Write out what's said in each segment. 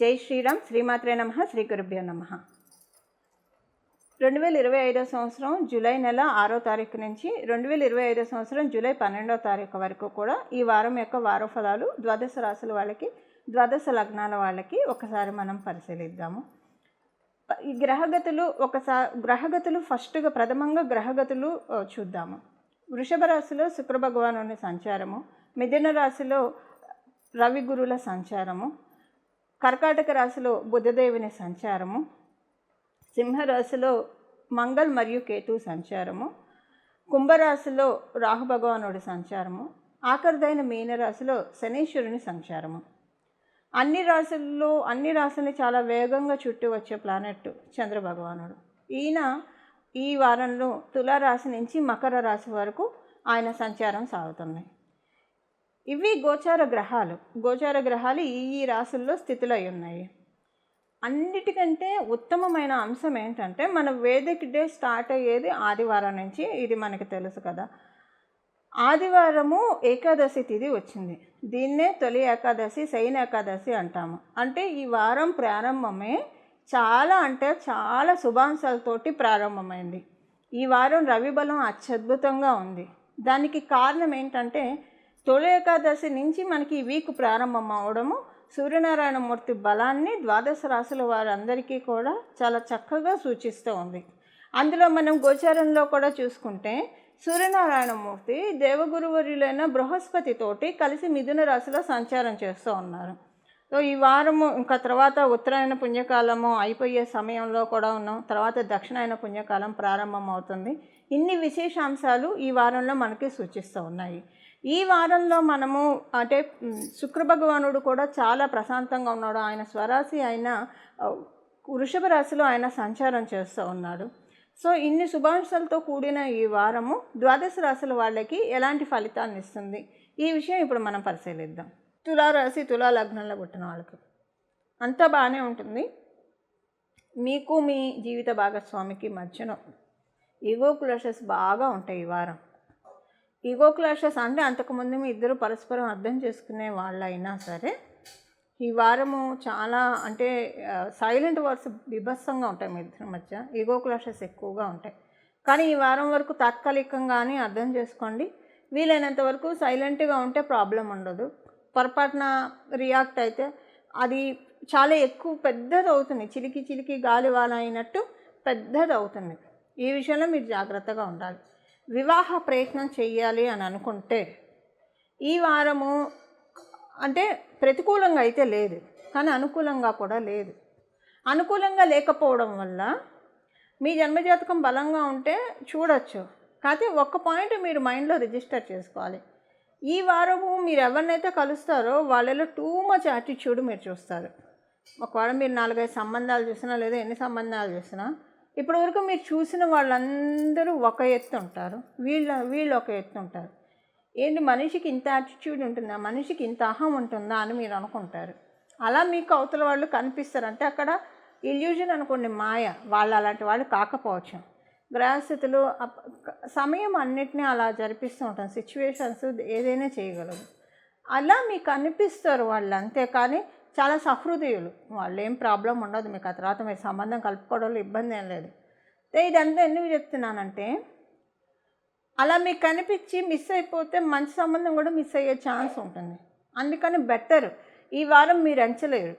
జై శ్రీరామ్ శ్రీమాత్రే నమ శ్రీ గురుభ్యో నమ. రెండు వేల ఇరవై ఐదో సంవత్సరం జూలై నెల ఆరో తారీఖు నుంచి రెండు వేల ఇరవై ఐదో సంవత్సరం జూలై పన్నెండో తారీఖు వరకు కూడా ఈ వారం యొక్క వార ఫలాలు ద్వాదశ రాశుల వాళ్ళకి ద్వాదశ లగ్నాల వాళ్ళకి ఒకసారి మనం పరిశీలిద్దాము. ఈ గ్రహగతులు ఒకసారి గ్రహగతులు ఫస్ట్గా ప్రథమంగా గ్రహగతులు చూద్దాము. వృషభ రాశిలో శుక్ర భగవానుని సంచారము మిథున రాశిలో రవి గురుల సంచారము కర్కాటక రాశిలో బుధదేవుని సంచారము సింహరాశిలో మంగళ్ మరియు కేతు సంచారము కుంభరాశిలో రాహు భగవానుడి సంచారము ఆఖరిదైన మీనరాశిలో శనీశ్వరుని సంచారము. అన్ని రాశుల్లో అన్ని రాశుల్ని చాలా వేగంగా చుట్టూ వచ్చే ప్లానెట్ చంద్రభగవానుడు ఈయన ఈ వారంలో తులారాశి నుంచి మకర రాశి వరకు ఆయన సంచారం సాగుతున్నాయి ఇవి గోచార గ్రహాలు. గోచార గ్రహాలు ఈ ఈ రాసుల్లో స్థితులై ఉన్నాయి. అన్నిటికంటే ఉత్తమమైన అంశం ఏంటంటే మన వేదిక్ డే స్టార్ట్ అయ్యేది ఆదివారం నుంచి ఇది మనకు తెలుసు కదా. ఆదివారము ఏకాదశి తిథి వచ్చింది. దీన్నే తొలి ఏకాదశి శయన ఏకాదశి అంటాము. అంటే ఈ వారం ప్రారంభమే చాలా అంటే చాలా శుభాంశాలతోటి ప్రారంభమైంది. ఈ వారం రవి బలం అత్యద్భుతంగా ఉంది. దానికి కారణం ఏంటంటే తొలి ఏకాదశి నుంచి మనకి ఈ వీక్ ప్రారంభం అవడము సూర్యనారాయణమూర్తి బలాన్ని ద్వాదశ రాశుల వారందరికీ కూడా చాలా చక్కగా సూచిస్తూ ఉంది. అందులో మనం గోచారంలో కూడా చూసుకుంటే సూర్యనారాయణమూర్తి దేవగురువర్యులైన బృహస్పతితోటి కలిసి మిథున రాశిలో సంచారం చేస్తూ ఉన్నారు. సో ఈ వారము ఇంకా తర్వాత ఉత్తరాయణ పుణ్యకాలము అయిపోయే సమయంలో కూడా ఉన్నాం. తర్వాత దక్షిణాయన పుణ్యకాలం ప్రారంభం అవుతుంది. ఇన్ని విశేషాంశాలు ఈ వారంలో మనకి సూచిస్తూ ఉన్నాయి. ఈ వారంలో మనము అంటే శుక్ర భగవానుడు కూడా చాలా ప్రశాంతంగా ఉన్నాడు. ఆయన స్వరాశి ఆయన వృషభ రాశిలో ఆయన సంచారం చేస్తూ ఉన్నాడు. సో ఇన్ని శుభాంశాలతో కూడిన ఈ వారము ద్వాదశ రాశుల వాళ్ళకి ఎలాంటి ఫలితాన్ని ఇస్తుంది? ఈ విషయం ఇప్పుడు మనం పరిశీలిద్దాం. తులారాశి తులా లగ్నంలో పుట్టిన వాళ్ళకి అంతా బాగానే ఉంటుంది. మీకు మీ జీవిత భాగస్వామికి మధ్యన ఈగో క్లాషెస్ బాగా ఉంటాయి ఈ వారం. ఈగో క్లాషెస్ అంటే అంతకుముందు మీ ఇద్దరు పరస్పరం అర్థం చేసుకునే వాళ్ళైనా సరే ఈ వారము చాలా అంటే సైలెంట్ వర్డ్స్ బిభత్సంగా ఉంటాయి మీ ఇద్దరి మధ్య. ఈగో క్లాషెస్ ఎక్కువగా ఉంటాయి. కానీ ఈ వారం వరకు తాత్కాలికంగానే అర్థం చేసుకోండి. వీలైనంత వరకు సైలెంట్గా ఉంటే ప్రాబ్లం ఉండదు. పొరపాటున రియాక్ట్ అయితే అది చాలా ఎక్కువ పెద్దది అవుతుంది చిలికి చిలికి గాలి వాన అయినట్టు పెద్దది అవుతుంది ఈ విషయంలో మీరు జాగ్రత్తగా ఉండాలి. వివాహ ప్రయత్నం చేయాలి అని అనుకుంటే ఈ వారము అంటే ప్రతికూలంగా అయితే లేదు కానీ అనుకూలంగా కూడా లేదు. అనుకూలంగా లేకపోవడం వల్ల మీ జన్మజాతకం బలంగా ఉంటే చూడొచ్చు కాకపోతే ఒక్క పాయింట్ మీరు మైండ్లో రిజిస్టర్ చేసుకోవాలి. ఈ వారము మీరు ఎవరినైతే కలుస్తారో వాళ్ళలో టూ మచ్ యాటిట్యూడ్ మీరు చూస్తారు. ఒకవేళ మీరు నాలుగైదు సంబంధాలు చూసినా లేదా ఎన్ని సంబంధాలు చూసినా ఇప్పటివరకు మీరు చూసిన వాళ్ళందరూ ఒక ఎత్తు ఉంటారు. వీళ్ళ వీళ్ళు ఒక ఎత్తు ఉంటారు. ఏంటి? మనిషికి ఇంత యాటిట్యూడ్ ఉంటుందా? మనిషికి ఇంత అహం ఉంటుందా అని మీరు అనుకుంటారు. అలా మీకు అవతల వాళ్ళు కనిపిస్తారు. అంటే అక్కడ ఇల్యూజన్ అనుకోండి మాయ. వాళ్ళు అలాంటి వాళ్ళు కాకపోవచ్చు. గ్రహస్థితులు సమయం అన్నిటినీ అలా జరిపిస్తూ ఉంటాం. సిచ్యువేషన్స్ ఏదైనా చేయగలరు అలా మీకు అనిపిస్తారు వాళ్ళు అంతే. కానీ చాలా సహృదయులు. వాళ్ళు ఏం ప్రాబ్లం ఉండదు మీకు. ఆ తర్వాత మీరు సంబంధం కలుపుకోవడంలో ఇబ్బంది ఏం లేదు. ఇదంతా ఎందుకు చెప్తున్నానంటే అలా మీకు కనిపించి మిస్ అయిపోతే మంచి సంబంధం కూడా మిస్ అయ్యే ఛాన్స్ ఉంటుంది. అందుకని బెటర్ ఈ వారం మీరు ఎంచలేరు.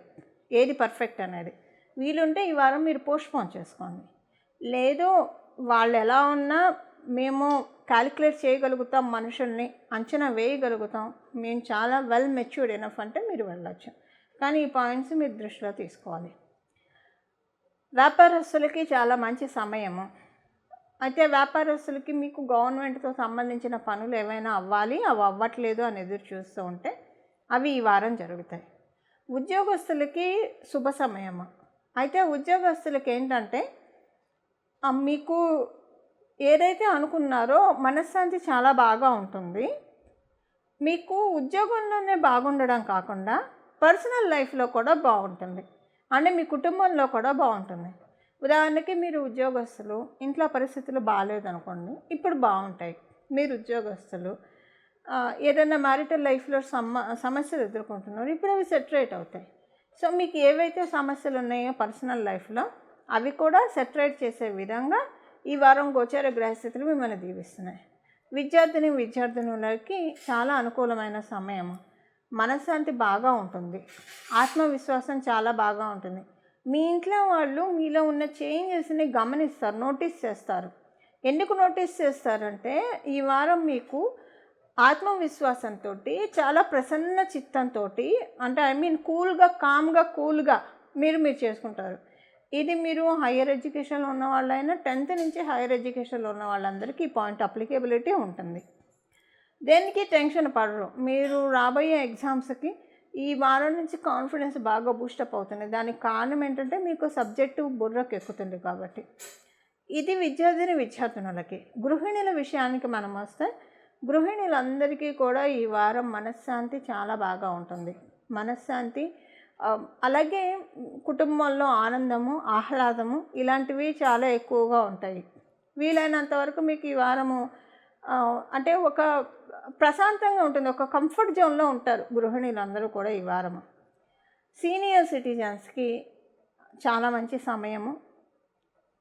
ఏది పర్ఫెక్ట్ అనేది. వీలుంటే ఈ వారం మీరు పోస్ట్పోన్ చేసుకోండి. లేదు వాళ్ళు ఎలా ఉన్నా మేము క్యాలిక్యులేట్ చేయగలుగుతాం మనుషుల్ని అంచనా వేయగలుగుతాం. మేము చాలా వెల్ మెచ్యూర్డ్ ఎనఫ్ అంటే మీరు వెళ్ళచ్చు. కానీ ఈ పాయింట్స్ మీరు దృష్టిలో తీసుకోవాలి. వ్యాపారస్తులకి చాలా మంచి సమయము. అయితే వ్యాపారస్తులకి మీకు గవర్నమెంట్తో సంబంధించిన పనులు ఏవైనా అవ్వాలి? అవి అవ్వట్లేదు అని ఎదురు చూస్తూ ఉంటే అవి ఈ వారం జరుగుతాయి. ఉద్యోగస్తులకి శుభ సమయము. అయితే ఉద్యోగస్తులకి ఏంటంటే మీకు ఏదైతే అనుకున్నారో మనశ్శాంతి చాలా బాగా ఉంటుంది. మీకు ఉద్యోగంలోనే బాగుండడం కాకుండా పర్సనల్ లైఫ్లో కూడా బాగుంటుంది అంటే మీ కుటుంబంలో కూడా బాగుంటుంది ఉదాహరణకి మీరు ఉద్యోగస్తులు ఇంట్లో పరిస్థితులు బాగాలేదనుకోండి ఇప్పుడు బాగుంటాయి మీరు ఉద్యోగస్తులు ఏదైనా మ్యారిటల్ లైఫ్లో సమ సమస్యలు ఎదుర్కొంటున్నారు ఇప్పుడు అవి సెటరేట్ అవుతాయి. సో మీకు ఏవైతే సమస్యలు ఉన్నాయో పర్సనల్ లైఫ్లో అవి కూడా సెటరేట్ చేసే విధంగా ఈ వారం గోచార గ్రహస్థితులు మిమ్మల్ని దీవిస్తున్నాయి. విద్యార్థిని విద్యార్థినులకి చాలా అనుకూలమైన సమయం మనశ్శాంతి బాగా ఉంటుంది. ఆత్మవిశ్వాసం చాలా బాగా ఉంటుంది. మీ ఇంట్లో వాళ్ళు మీలో ఉన్న చేంజెస్ని గమనిస్తారు నోటీస్ చేస్తారు. ఎందుకు నోటీస్ చేస్తారంటే ఈ వారం మీకు ఆత్మవిశ్వాసంతో చాలా ప్రసన్న చిత్తంతో అంటే ఐ మీన్ కూల్గా కామ్గా కూల్గా మీరు మీరు చేసుకుంటారు. ఇది మీరు హయ్యర్ ఎడ్యుకేషన్లో ఉన్న వాళ్ళైనా టెన్త్ నుంచి హయ్యర్ ఎడ్యుకేషన్లో ఉన్న వాళ్ళందరికీ ఈ పాయింట్ అప్లికేబిలిటీ ఉంటుంది. దేనికి టెన్షన్ పడరు. మీరు రాబోయే ఎగ్జామ్స్కి ఈ వారం నుంచి కాన్ఫిడెన్స్ బాగా బూస్టప్ అవుతుంది. దానికి కారణం ఏంటంటే మీకు సబ్జెక్టు బుర్రకు ఎక్కుతుంది కాబట్టి. ఇది విద్యార్థిని విద్యార్థినులకి. గృహిణుల విషయానికి మనం వస్తే గృహిణులందరికీ కూడా ఈ వారం మనశ్శాంతి చాలా బాగా ఉంటుంది. మనశ్శాంతి అలాగే కుటుంబంలో ఆనందము ఆహ్లాదము ఇలాంటివి చాలా ఎక్కువగా ఉంటాయి. వీలైనంత వరకు మీకు ఈ వారము అంటే ఒక ప్రశాంతంగా ఉంటుంది. ఒక కంఫర్ట్ జోన్లో ఉంటారు గృహిణులందరూ కూడా ఈ వారము. సీనియర్ సిటిజన్స్కి చాలా మంచి సమయము.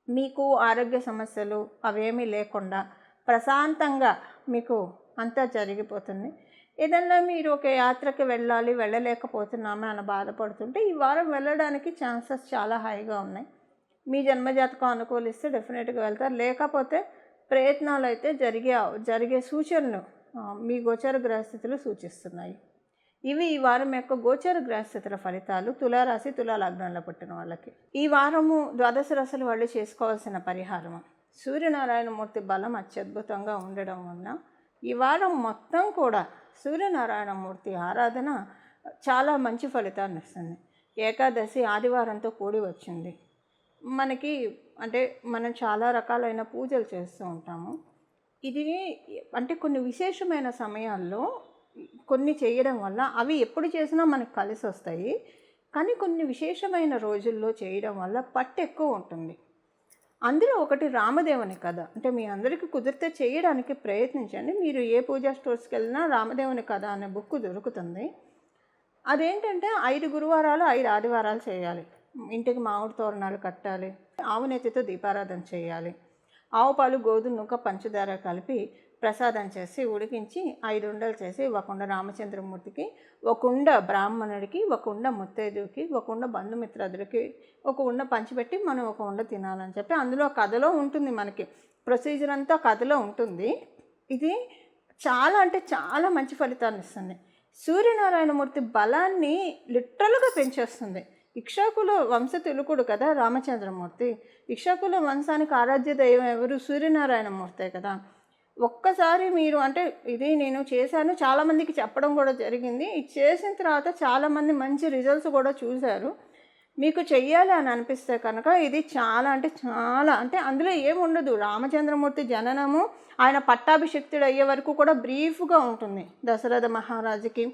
మీకు ఆరోగ్య సమస్యలు అవేమీ లేకుండా ప్రశాంతంగా మీకు అంతా జరిగిపోతుంది. ఏదన్నా మీరు ఒక యాత్రకి వెళ్ళాలి వెళ్ళలేకపోతున్నామే అని బాధపడుతుంటే ఈ వారం వెళ్ళడానికి ఛాన్సెస్ చాలా హైగా ఉన్నాయి. మీ జన్మజాతకం అనుకూలిస్తే డెఫినెట్గా వెళ్తారు. లేకపోతే ప్రయత్నాలు అయితే జరిగే జరిగే సూచనలు మీ గోచర గ్రహస్థితులు సూచిస్తున్నాయి. ఇవి ఈ వారం యొక్క గోచర గ్రహస్థితుల ఫలితాలు తులారాశి తులాలగ్నంలో పుట్టిన వాళ్ళకి. ఈ వారము ద్వాదశ రాశుల వాళ్ళు చేసుకోవాల్సిన పరిహారం సూర్యనారాయణమూర్తి బలం అత్యద్భుతంగా ఉండడం వలన ఈ వారం మొత్తం కూడా సూర్యనారాయణమూర్తి ఆరాధన చాలా మంచి ఫలితాన్ని ఇస్తుంది. ఏకాదశి ఆదివారంతో కూడి వచ్చింది. మనకి అంటే మనం చాలా రకాలైన పూజలు చేస్తూ ఉంటాము. ఇది అంటే కొన్ని విశేషమైన సమయాల్లో కొన్ని చేయడం వల్ల అవి ఎప్పుడు చేసినా మనకు కలిసి వస్తాయి. కానీ కొన్ని విశేషమైన రోజుల్లో చేయడం వల్ల పట్టు ఎక్కువ ఉంటుంది. అందులో ఒకటి రామదేవుని కథ. అంటే మీ అందరికీ కుదిరితే చేయడానికి ప్రయత్నించండి. మీరు ఏ పూజా స్టోర్స్కి వెళ్ళినా రామదేవుని కథ అనే బుక్ దొరుకుతుంది. అదేంటంటే ఐదు గురువారాలు ఐదు ఆదివారాలు చేయాలి. ఇంటికి మామిడి తోరణాలు కట్టాలి. ఆవు నెత్తితో దీపారాధన చేయాలి. ఆవు పాలు గోధుమ నూక పంచదార కలిపి ప్రసాదం చేసి ఉడికించి ఐదు ఉండలు చేసి ఒక ఉండ రామచంద్రమూర్తికి ఒక ఉండ బ్రాహ్మణుడికి ఒక ఉండ ముత్తైదుకి ఒక ఉండ బంధుమిత్రులకి ఒక ఉండ పంచిపెట్టి మనం ఒక ఉండ తినాలని చెప్పి అందులో కథలో ఉంటుంది మనకి. ప్రొసీజర్ అంతా కథలో ఉంటుంది. ఇది చాలా అంటే చాలా మంచి ఫలితాన్ని ఇస్తుంది. సూర్యనారాయణమూర్తి బలాన్ని లిటరల్గా పెంచేస్తుంది. ఇక్షాకుల వంశ తెలుకుడు కదా రామచంద్రమూర్తి. ఇక్షాకుల వంశానికి ఆరాధ్య దైవం ఎవరు? సూర్యనారాయణమూర్తే కదా. ఒక్కసారి మీరు అంటే ఇది నేను చేశాను చాలామందికి చెప్పడం కూడా జరిగింది. ఇది చేసిన తర్వాత చాలామంది మంచి రిజల్ట్స్ కూడా చూశారు. మీకు చెయ్యాలి అని అనిపిస్తే కనుక ఇది చాలా అంటే చాలా అంటే అందులో ఏముండదు రామచంద్రమూర్తి జననము ఆయన పట్టాభిషక్తుడు అయ్యే వరకు కూడా బ్రీఫ్గా ఉంటుంది దశరథ మహారాజుకి.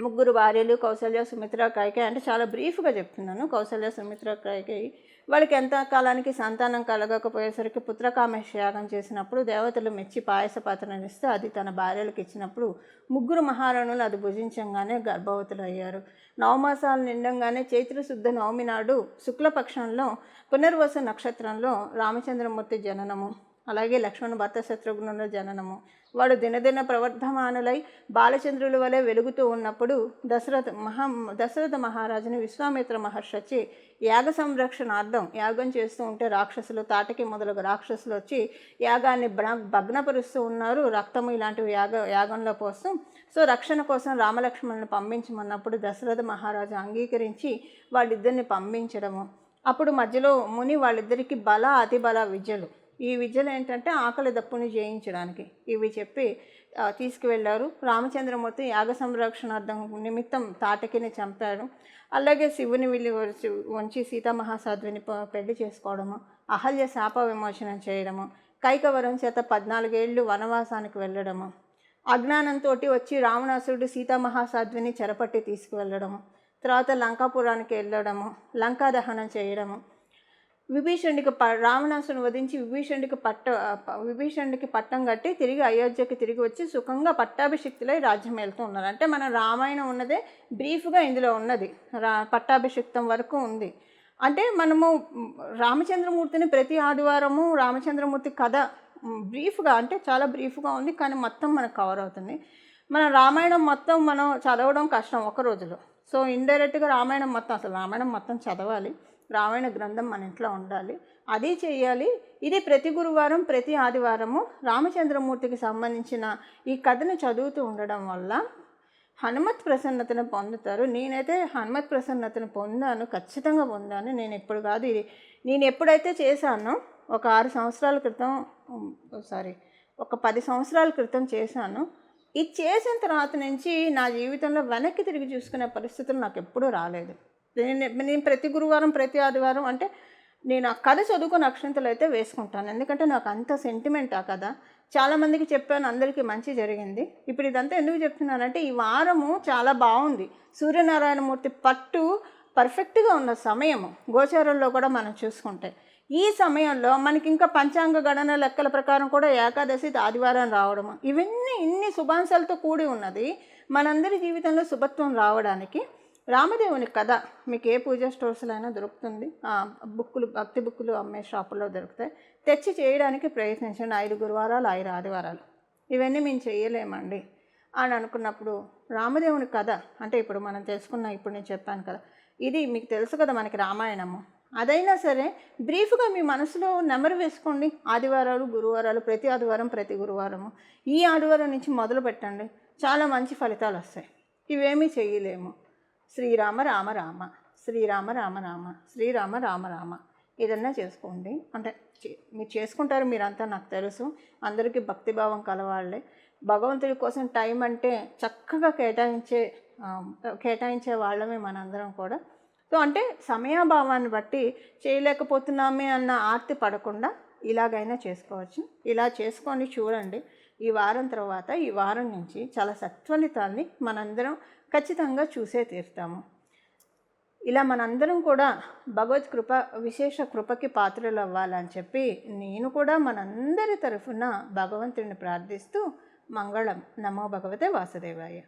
ముగ్గురు భార్యలు కౌశల్య సుమిత్ర కాయకే అంటే చాలా బ్రీఫ్గా చెప్తున్నాను. కౌశల్య సుమిత్ర కాయకే వాళ్ళకి ఎంత కాలానికి సంతానం కలగకపోయేసరికి పుత్రకామేశ యాగం చేసినప్పుడు దేవతలు మెచ్చి పాయస పాత్రను ఇస్తే అది తన భార్యలకు ఇచ్చినప్పుడు ముగ్గురు మహారాణులు అది భుజించంగానే గర్భవతులు అయ్యారు. నవమాసాలు నిండంగానే చైత్రశుద్ధ నవమి నాడు శుక్లపక్షంలో పునర్వసు నక్షత్రంలో రామచంద్రమూర్తి జననము. అలాగే లక్ష్మణ్ భర్త శత్రుఘ్నుల జననము. వాడు దినదిన ప్రవర్ధమానులై బాలచంద్రుల వలె వెలుగుతూ ఉన్నప్పుడు దశరథ మహా దశరథ మహారాజుని విశ్వామిత్ర మహర్షి వచ్చి యాగ సంరక్షణార్థం యాగం చేస్తూ ఉంటే రాక్షసులు తాటకి మొదలగు రాక్షసులు వచ్చి యాగాన్ని భగ్నపరుస్తూ ఉన్నారు. రక్తము ఇలాంటివి యాగ యాగంలో కోసం సో రక్షణ కోసం రామలక్ష్మణుని పంపించమన్నప్పుడు దశరథ మహారాజు అంగీకరించి వాళ్ళిద్దరిని పంపించడము. అప్పుడు మధ్యలో ముని వాళ్ళిద్దరికీ బల అతిబల విద్యలు. ఈ విద్యలు ఏంటంటే ఆకలి దప్పుని జయించడానికి. ఇవి చెప్పి తీసుకువెళ్ళారు. రామచంద్రమూర్తి యాగ సంరక్షణార్థం నిమిత్తం తాటకిని చంపాడు అలాగే శివుని విల్లి వచ్చి వంచి సీతామహాసాధ్విని పెళ్ళి చేసుకోవడము అహల్య శాప విమోచనం చేయడము కైకవరం చేత పద్నాలుగేళ్ళు వనవాసానికి వెళ్ళడము అజ్ఞానంతో వచ్చి రావణాసురుడు సీతామహాసాధ్విని చెరపట్టి తీసుకువెళ్ళడము తర్వాత లంకాపురానికి వెళ్ళడము లంకా దహనం చేయడము విభీషణుడికి ప రావణాసును వధించి విభీషణుడికి పట్ట విభీషణుడికి పట్టం కట్టి తిరిగి అయోధ్యకి తిరిగి వచ్చి సుఖంగా పట్టాభిషిక్తులై రాజ్యం వెళ్తూ ఉన్నారు. అంటే మన రామాయణం ఉన్నదే బ్రీఫ్గా ఇందులో ఉన్నది. రా పట్టాభిషిక్తం వరకు ఉంది. అంటే మనము రామచంద్రమూర్తిని ప్రతి ఆదివారము రామచంద్రమూర్తి కథ బ్రీఫ్గా అంటే చాలా బ్రీఫ్గా ఉంది కానీ మొత్తం మనకు కవర్ అవుతుంది. మన రామాయణం మొత్తం మనం చదవడం కష్టం ఒక రోజులో. సో ఇండైరెక్ట్గా రామాయణం మొత్తం అసలు రామాయణం మొత్తం చదవాలి. రామాయణ గ్రంథం మన ఇంట్లో ఉండాలి. అది చేయాలి. ఇది ప్రతి గురువారం ప్రతి ఆదివారము రామచంద్రమూర్తికి సంబంధించిన ఈ కథను చదువుతూ ఉండడం వల్ల హనుమత్ ప్రసన్నతను పొందుతారు. నేనైతే హనుమత్ ప్రసన్నతను పొందాను ఖచ్చితంగా పొందాను. నేను ఎప్పుడు కాదు ఇది నేను ఎప్పుడైతే చేశానో ఒక ఆరు సంవత్సరాల క్రితం సారీ ఒక పది సంవత్సరాల క్రితం చేశాను. ఇది చేసిన తర్వాత నుంచి నా జీవితంలో వెనక్కి తిరిగి చూసుకునే పరిస్థితులు నాకు ఎప్పుడూ రాలేదు. నేను నేను ప్రతి గురువారం ప్రతి ఆదివారం అంటే నేను ఆ కథ చదువుకుని అక్షంతలు అయితే వేసుకుంటాను. ఎందుకంటే నాకు అంత సెంటిమెంట్ ఆ కథ. చాలామందికి చెప్పాను అందరికీ మంచి జరిగింది. ఇప్పుడు ఇదంతా ఎందుకు చెప్తున్నానంటే ఈ వారము చాలా బాగుంది. సూర్యనారాయణమూర్తి పట్టు పర్ఫెక్ట్గా ఉన్న సమయము గోచారంలో కూడా మనం చూసుకుంటే. ఈ సమయంలో మనకి ఇంకా పంచాంగ గణన లెక్కల ప్రకారం కూడా ఏకాదశి ఆదివారం రావడము. ఇవన్నీ ఇన్ని శుభాంశాలతో కూడి ఉన్నది. మనందరి జీవితంలో శుభత్వం రావడానికి రామదేవుని కథ మీకు ఏ పూజా స్టోర్స్లో అయినా దొరుకుతుంది బుక్కులు భక్తి బుక్కులు అమ్మే షాపుల్లో దొరుకుతాయి. తెచ్చి చేయడానికి ప్రయత్నించండి. ఐదు గురువారాలు ఐదు ఆదివారాలు. ఇవన్నీ మేము చేయలేమండి అని అనుకున్నప్పుడు రామదేవుని కథ అంటే ఇప్పుడు మనం తెలుసుకున్న ఇప్పుడు నేను చెప్పాను కదా ఇది మీకు తెలుసు కదా మనకి రామాయణము. అదైనా సరే బ్రీఫ్గా మీ మనసులో నెమరు వేసుకోండి. ఆదివారాలు గురువారాలు ప్రతి ఆదివారం ప్రతి గురువారము. ఈ ఆదివారం నుంచి మొదలు పెట్టండి చాలా మంచి ఫలితాలు వస్తాయి. ఇవేమీ చేయలేము. శ్రీరామ రామ రామ శ్రీరామ రామ రామ శ్రీరామ రామ రామ. ఏదన్నా చేసుకోండి. అంటే చే- మీరు చేసుకుంటారు మీరంతా నాకు తెలుసు. అందరికీ భక్తిభావం కలవాళ్ళే. భగవంతుడి కోసం టైం అంటే చక్కగా కేటాయించే కేటాయించే వాళ్ళమే మనందరం కూడా. సో అంటే సమయాభావాన్ని బట్టి చేయలేకపోతున్నామే అన్న ఆర్తి పడకుండా ఇలాగైనా చేసుకోవచ్చు. ఇలా చేసుకొని చూడండి. ఈ వారం తర్వాత ఈ వారం నుంచి చాలా సత్వనితాన్ని మనందరం ఖచ్చితంగా చూసే తీరుతాము. ఇలా మనందరం కూడా భగవత్ కృప విశేష కృపకి పాత్రలు అవ్వాలని చెప్పి నేను కూడా మనందరి తరఫున భగవంతుడిని ప్రార్థిస్తూ మంగళం. నమో భగవతే వాసుదేవాయ.